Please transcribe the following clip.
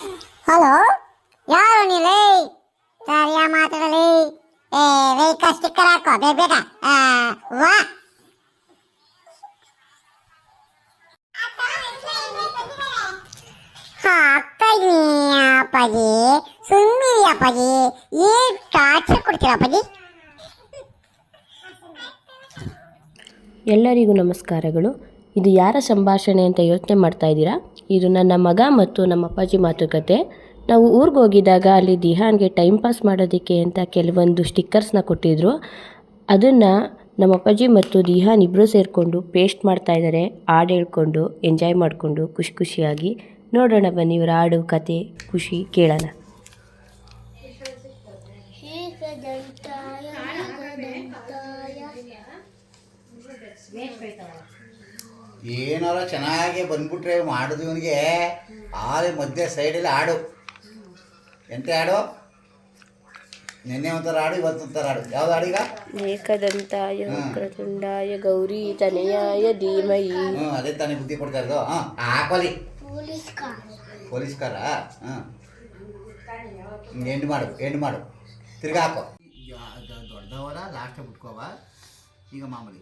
Hello ಯಾರು ನೀಲೇ ಸರಿಯಾ ಮಾತಾಡಲಿ ಏ ವೆಹಿಕಲ್ ಸ್ಟಿಕ್ಕರ್ ಹಾಕೋ, ಬೇಗ ಬೇಗ. ವಾ. ಇದೀನಿ ಅಪ್ಪಾಜಿ ಸುಮ್ಮನೆ ಅಪ್ಪಾಜಿ, ಏನ್ ಟಾರ್ಚರ್ ಕೊಡ್ತೀರ ಅಪ್ಪಾಜಿ? ಎಲ್ಲರಿಗೂ ನಮಸ್ಕಾರಗಳು. ಇದು ಯಾರ ಸಂಭಾಷಣೆ ಅಂತ ಯೋಚನೆ ಮಾಡ್ತಾ ಇದ್ದೀರಾ? ಇದು ನನ್ನ ಮಗ ಮತ್ತು ನಮ್ಮ ಅಪ್ಪಾಜಿ ಮಾತುಕತೆ. ನಾವು ಊರಿಗೆ ಹೋಗಿದ್ದಾಗ ಅಲ್ಲಿ ದಿಹಾನ್ಗೆ ಟೈಮ್ ಪಾಸ್ ಮಾಡೋದಕ್ಕೆ ಅಂತ ಕೆಲವೊಂದು ಸ್ಟಿಕ್ಕರ್ಸ್ನ ಕೊಟ್ಟಿದ್ದರು ಅದನ್ನು ನಮ್ಮ ಅಪ್ಪಾಜಿ ಮತ್ತು ದಿಹಾನ್ ಇಬ್ಬರು ಸೇರಿಕೊಂಡು ಪೇಸ್ಟ್ ಮಾಡ್ತಾ ಇದ್ದಾರೆ ಹಾಡು ಹೇಳ್ಕೊಂಡು ಎಂಜಾಯ್ ಮಾಡಿಕೊಂಡು, ಖುಷಿ ಖುಷಿಯಾಗಿ. ನೋಡೋಣ ಬನ್ನಿ, ಇವರ ಹಾಡು, ಕತೆ, ಖುಷಿ ಕೇಳೋಣ. ಏನಾರ ಚೆನ್ನಾಗಿ ಬಂದ್ಬಿಟ್ರೆ ಮಾಡಿದ್ವಿ ಇವನಿಗೆ ಆಲೆ ಮಧ್ಯೆ ಸೈಡಲ್ಲಿ ಆಡು ಎಂತ ಹಾಡು ನಿನ್ನೆ ಒಂಥರ ಆಡು ಇವತ್ತು ಒಂಥರ ಆಡು ಯಾವ್ದು ಹಾಡು ಈಗ ಏಕದಂತಾಯ ವಕ್ರತುಂಡಾಯ ಗೌರಿ ತನಯಾಯ ಧೀಮಹಿ ಹ್ಞೂ ಅದೇ ತಾನೇ ಬುದ್ಧಿ ಕೊಡ್ತಾ ಇರೋದು ಹಾಂ ಹಾಕೋಲಿ ಪೊಲೀಸ್ ಕಾರ ಹಾಂ ಎಂಡ್ ಮಾಡು ಎಂಡ್ ಮಾಡು ತಿರ್ಗಾ ಹಾಕೋ ದೊಡ್ಡವರ ಲಾಸ್ಟ್ ಬಿಟ್ಕೋವ ಈಗ ಮಾಮೂಲಿ